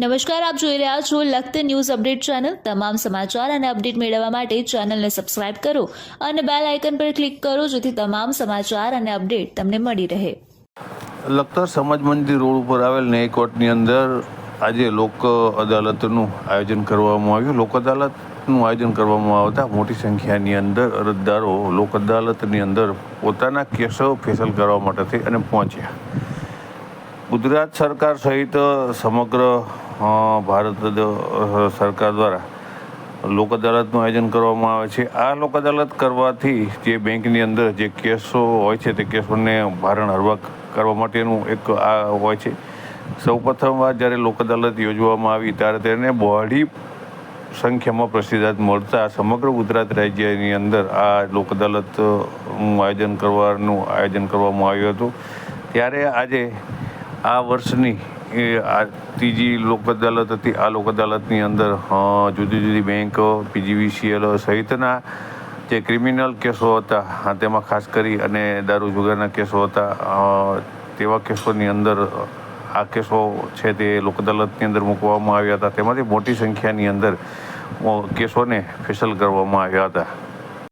નમસ્કાર, આપ જોઈ રહ્યા છો લખત ન્યૂઝ અપડેટ ચેનલ. તમામ સમાચાર અને અપડેટ મેળવવા માટે ચેનલને સબસ્ક્રાઇબ કરો અને બેલ આઇકન પર ક્લિક કરો જેથી તમામ સમાચાર અને અપડેટ તમને મળી રહે. લખતર સમાજ મંદિર રોડ ઉપર આવેલ ન્યાય કોર્ટની અંદર આજે લોક અદાલતનું આયોજન કરવામાં આવ્યું. લોક અદાલતનું આયોજન કરવામાં આવતા મોટી સંખ્યાની અંદર અરજદારો લોક અદાલતની અંદર પોતાના કેસો ફેસલ કરવા માટે થઈ અને પહોંચ્યા. ગુજરાત સરકાર સહિત સમગ્ર ભારત સરકાર દ્વારા લોક અદાલતનું આયોજન કરવામાં આવે છે. આ લોક અદાલત કરવાથી જે બેંકની અંદર જે કેસો હોય છે, તે કેસોને ભારણ હરવા કરવા માટેનું એક આ હોય છે. સૌ પ્રથમવાર જ્યારે લોક અદાલત યોજવામાં આવી, ત્યારે તેને બહોળી સંખ્યામાં પ્રતિસાદ મળતા સમગ્ર ગુજરાત રાજ્યની અંદર આ લોક અદાલતનું આયોજન કરવાનું, આયોજન કરવામાં આવ્યું હતું. ત્યારે આજે આ વર્ષની એ આ ત્રીજી લોક અદાલત હતી. આ લોક અદાલતની અંદર જુદી જુદી બેંક, પીજીવીસીએલ સહિતના જે ક્રિમિનલ કેસો હતા તેમાં ખાસ કરી અને દારૂ જુગારના કેસો હતા તેવા કેસોની અંદર, આ કેસો છે તે લોક અદાલતની અંદર મૂકવામાં આવ્યા હતા. તેમાંથી મોટી સંખ્યાની અંદર કેસોને ફેસલ કરવામાં આવ્યા હતા.